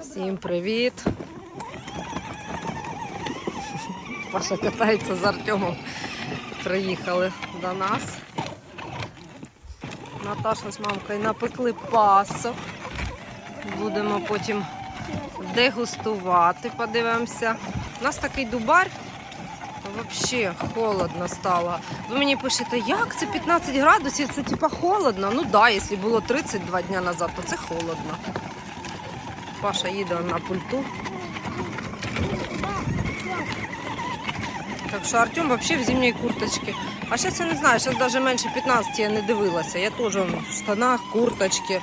Всім привіт! Паша катається з Артемом. Приїхали до нас. Наташа з мамкою напекли пасок. Будемо потім дегустувати, подивимося. У нас такий дубар. Взагалі холодно стало. Ви мені пишете, як це 15 градусів, це типа холодно. Ну так, да, якщо було 32 дні назад, то це холодно. Паша їде на пульту. Так що Артем взагалі в зимній курточці. А зараз я не знаю, зараз навіть менше 15 я не дивилася. Я теж в штанах, курточці,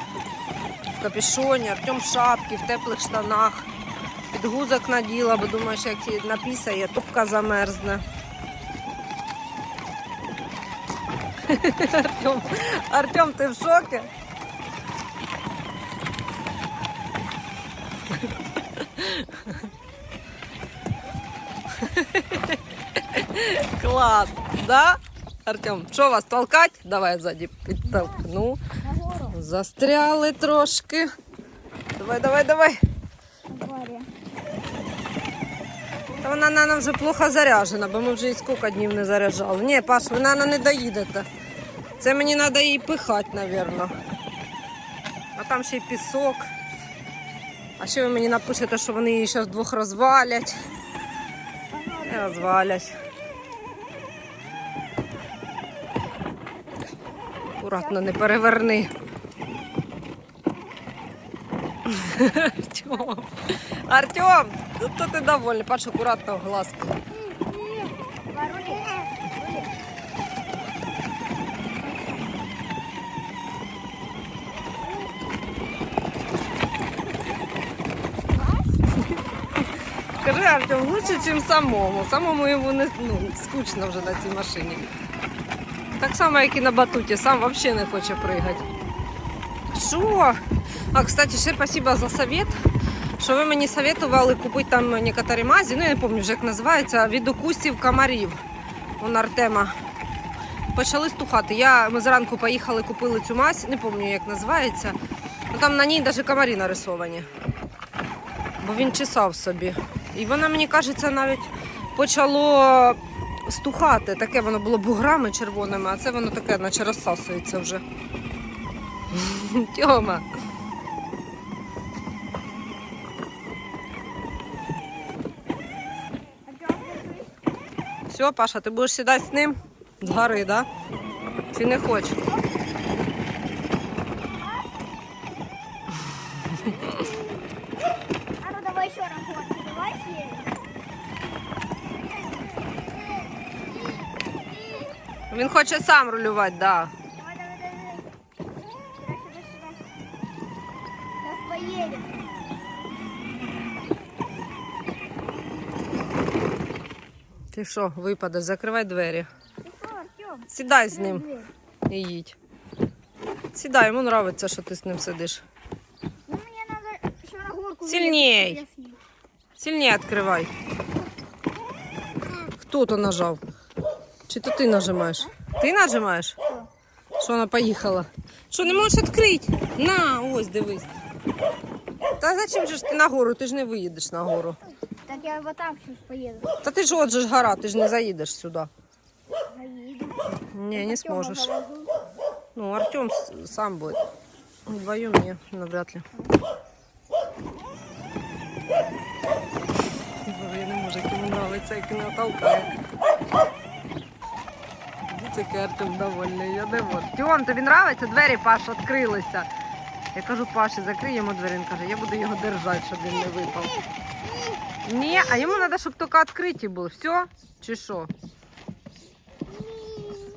в капюшоні, Артем в шапці, в теплих штанах. Підгузок наділа, бо думаю, що як напісає, тупка замерзне. Артем, Артем, ти в шокі? Клас, да? Артем, що вас толкать? Давай ззаді підтолкну. Застряли трошки. Давай, давай, давай. Та вона на вже плохо заряджена, бо ми вже і скільки днів не заряджали. Ні, Паш, ви на не доїдете. Це мені треба її пихати, мабуть. А там ще й пісок. А ще ви мені напишете, що вони її зараз двох розвалять. Не розвалять. Акуратно не переверни. Артем, Артем, то ти довольний, Паш, акуратно в глазку. Скажи, Артем, лучше, ніж самому. Самому йому не ну, скучно вже на цій машині. Так само, як і на батуті, сам взагалі не хоче пригати. Що? А, кстати, ще спасибо за совет, що ви мені советували купити там некоторі мазі, ну я не пам'ятаю вже як називається, від укусів комарів. Вон Артема. Почали стухати. Я, ми зранку поїхали, купили цю мазь, не пам'ятаю, як називається. Ну, там на ній навіть комарі нарисовані. Бо він чесав собі. І вона, мені кажеться, навіть почало стухати. Таке воно було буграми червоними, а це воно таке, наче розсасується вже. Тьома. Все, Паша, ти будеш сідати з ним? З гори, да? Чи не хочеш? А ну давай еще раз. Вот, давай съедем. Він хоче сам рулювати, да. Давай, давай, давай. Сюда. Сейчас. Ти що, випадеш, закривай двері. Сідай з ним і їдь. Сідай, йому подобається, що ти з ним сидиш. Ну, мне надо еще на горку. Сильней. вылезть, я с ним. Сильніше відкривай. Хто то нажав? Чи то ти нажимаєш? Ти нажимаєш? Що вона поїхала? Що, не можеш відкрити? На, ось дивись. Та зачем же ж ти нагору? Ти ж не виїдеш нагору. Так я вот так сейчас поеду. Та ти ж от же ж гора, ти ж не заїдеш сюди. Заеду. Ні, не зможеш. Ну, Артем сам будет. Вдвоем не, навряд ли. Боже, я не можу, як він толкає. Артем довольний. Я не можу. Тьом, тобі подобається? Двері, Паш, відкрилися. Я кажу, Паші, закрий йому двері. Він каже, я буду його держати, щоб він не випав. Ні, а йому треба, щоб тільки відкриті були. Все? Чи що?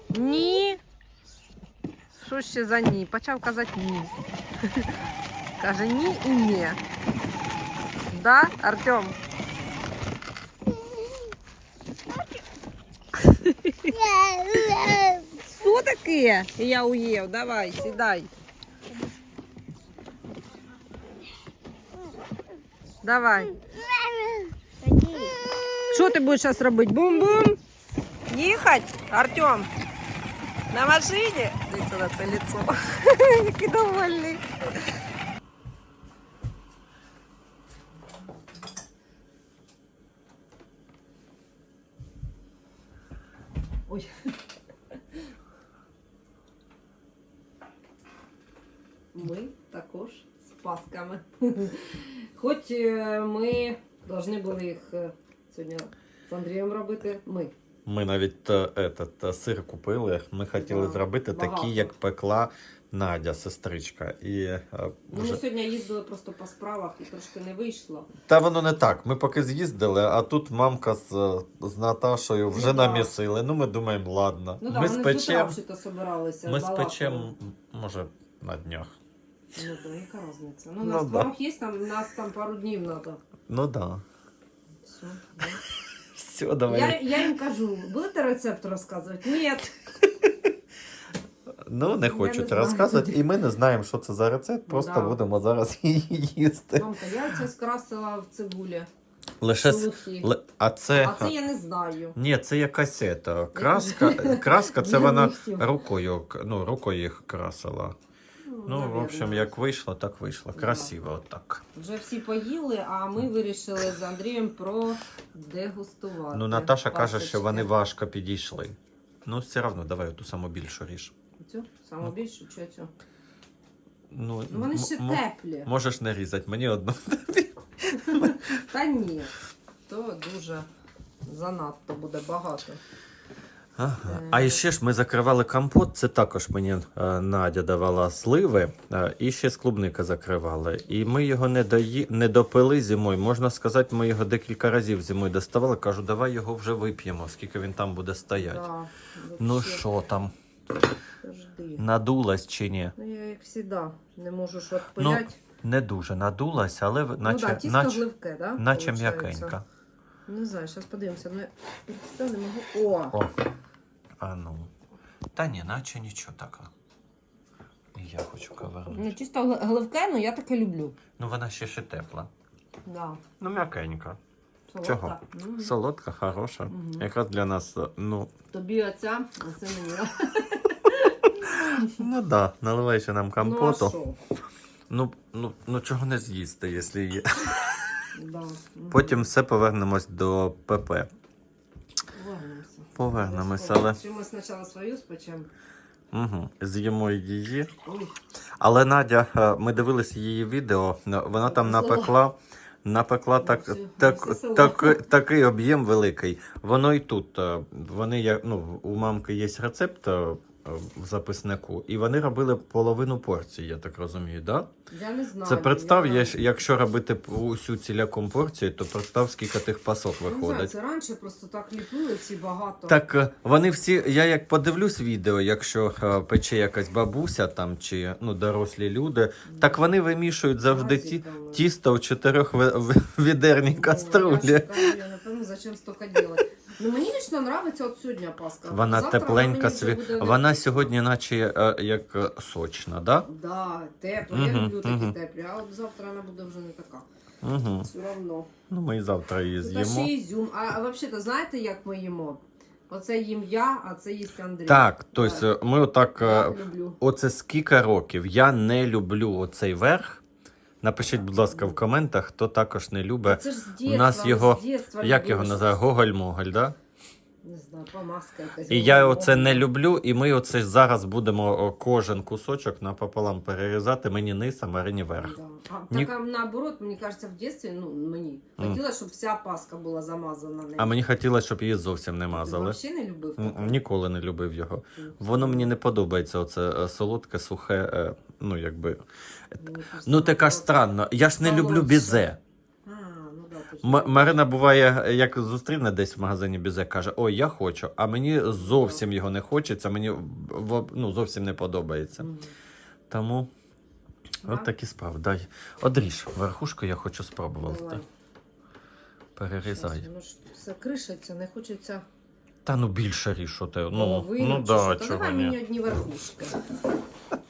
Ні. Що ще за ні? Почав казати ні. Каже ні і ні. Да, Артем? Що таке? І я уел. Давай, сідай. Давай. Что ты будешь сейчас работать? Бум-бум. Їхать, Артем. На машине. Дивіться на це лицо. Який довольний. Ой. Пасками. Хоч е, ми повинні були їх е, сьогодні з Андрієм робити. Ми. Ми навіть е, этот, сир купили. Ми хотіли Да, зробити багато. такий, як пекла Надя, сестричка. І, Ну, вже... Ми сьогодні їздили просто по справах і трошки не вийшло. Та воно не так. Ми поки з'їздили, а тут мамка з, з Наташою вже да. намісили. Ну, ми думаємо, ладно. Ну так, ми спечемо. Ми спечемо, може, на днях. Ну да, яка різниця? Ну, у Ну, нас да. творог є, там, нас там пару днів треба. Ну. Да. Все. да. Все, давай. Я, я їм кажу, будете рецепт розказувати? Ні. Ну, не Я хочуть не знаю. розказувати, і ми не знаємо, що це за рецепт, просто Да. будемо зараз її їсти. Мамка, я це скрасила в цибулі. Лише с- шелухи. ле- а це. А це я не знаю. Ні, це якась ета. Краска, краска це вона рукою, к- ну, рукою їх красила. Ну, в общем, як вийшло, так вийшло. Красиво отак. Вже всі поїли, а ми вирішили з Андрієм продегустувати. Ну, Наташа каже, що вони важко підійшли. Ну, все одно, давай ту саму більшу ріж. Цю? Саму більшу чи цю? Ну, Ну вони ще теплі. Можеш не різати, мені одну. Та ні. То дуже занадто буде багато. Ага. Е. А ще ж ми закривали компот, це також мені е, Надя давала сливи, е, і ще з клубника закривали. І ми його не, дої... не допили зимою. Можна сказати, ми його декілька разів зимою доставали. Кажу, давай його вже вип'ємо, скільки він там буде стояти. Да, Ну що там, Подожди. надулась чи ні? Ну я як завжди не можу ж відпиляти. Не дуже надулась, але в- Ну, наче, да, тісто наче, гливке, да? наче м'якенька. Не знаю, зараз подивимося. Ну, я не можу. О! О. А ну. Та ні, наче нічого. І я хочу ковернути. Ну, чисто гли- гливке, ну я таке люблю. Ну вона ще ще тепла. Да. Ну, м'якенька. Солодка. Чого? Мгм. Солодка, хороша. Мгм. Якраз для нас, е, ну, Тобі оця, а це мені. ну да, наливай ще нам Ну, а компоту. що? Ну, ну, ну чого не з'їсти, якщо є. Да. Потім все повернемось до ПП. Повернемося. Але Чи ми спочатку свою спечемо? угу. з'їмо її. Але Надя, е, ми дивилися її відео, е, вона там напекла. Напекла так, так, так, такий об'єм великий. Воно і тут. е, Вони, ну, у мамки є рецепт в записнику, і вони робили половину порції, я так розумію, да? я не знаю. Це представ, я... якщо робити усю ціляком порцію, то представ, скільки тих пасок Я Не знаю, виходить. це раніше просто так ліпили всі багато. Так е, вони всі, я як подивлюсь відео, якщо е, пече якась бабуся там чи ну, дорослі люди, так вони вимішують завжди ті, тісто в чотирьох відерній Ну, каструлі. Я, я пойму, зачем столько делать. Ну мені лично нравиться от сьогодні Пасха. Вона Завтра тепленька, сві... буде вона сьогодні, наче е, як е, сочна, да? Да, тепла. Я Мгм, люблю такі мгм. теплі, а от завтра вона буде вже не така. Угу. Все равно. Ну, ми і завтра її Тут ще з'їмо. ізюм. А, а взагалі, знаєте, як ми їмо? Оце їм я, а це їсть Андрій. Так, тобто е, ми отак. е, Я люблю. Оце скільки років. Я не люблю оцей верх. Напишіть, будь ласка, в коментах, хто також не любить. Це ж з у нас його- з дєтства Як його називають? Гоголь-моголь, да? Не знаю, помазка якась. І я оце не люблю, і ми оце зараз будемо о, кожен кусочок напополам перерізати. Мені низ, а Марині верх. Да. А Ні- так а наоборот, мені кажеться, в дитинстві, ну мені Мгм. хотілося, щоб вся паска була замазана нею. А мені хотілося, щоб її зовсім не Ти мазали. взагалі не любив М, таке? Ніколи не любив його. Воно мені не подобається, оце е, солодке, сухе, е, ну якби. Ну така ж странно. Я ж не люблю бізе. Ну М- Марина буває, як зустріне десь в магазині бізе, каже: Ой, я хочу, а мені зовсім його не хочеться, мені в- ну, зовсім не подобається. Тому от такі справи. Дай. Одріж, верхушку я хочу спробувати. Давай. Перерізай. Щас, Ну ж все кришиться, не хочеться Та ну більше ріж, що ти. Ну, половину. ну чи да, що. Та чого давай мені одні верхушки.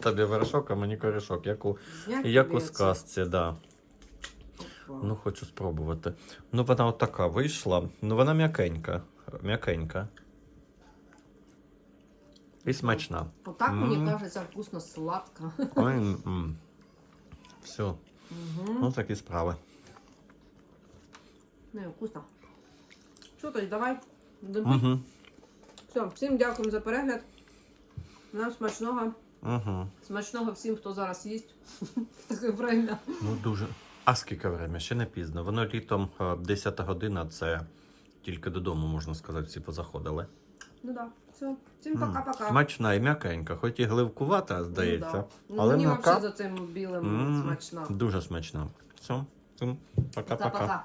Тобі вершок, а мені корішок. Як у, як тобі у оце. сказці, да. Опа. Ну, хочу спробувати. Ну, вона от така вийшла. Ну, вона м'якенька. М'якенька. І смачна. Отак М. мені кажеться вкусно сладко. Ой, м. Все. Угу. Ну, такі справи. Не, вкусно. Що тоді, давай. Угу. Все, всім дякуємо за перегляд. Нам смачного. Угу. Смачного всім, хто зараз їсть. Таке время. Ну дуже. А скільки время? Ще не пізно. Воно літом е, 10 година, це тільки додому, можна сказати, всі позаходили. Ну так, все. Всім М, пока-пока. Смачна і м'якенька, хоч і гливкувата, здається. Ну, да. ну, але мені м'яка. взагалі за цим білим М, смачна. Дуже смачна. Все, всім пока-пока. Пока-пока.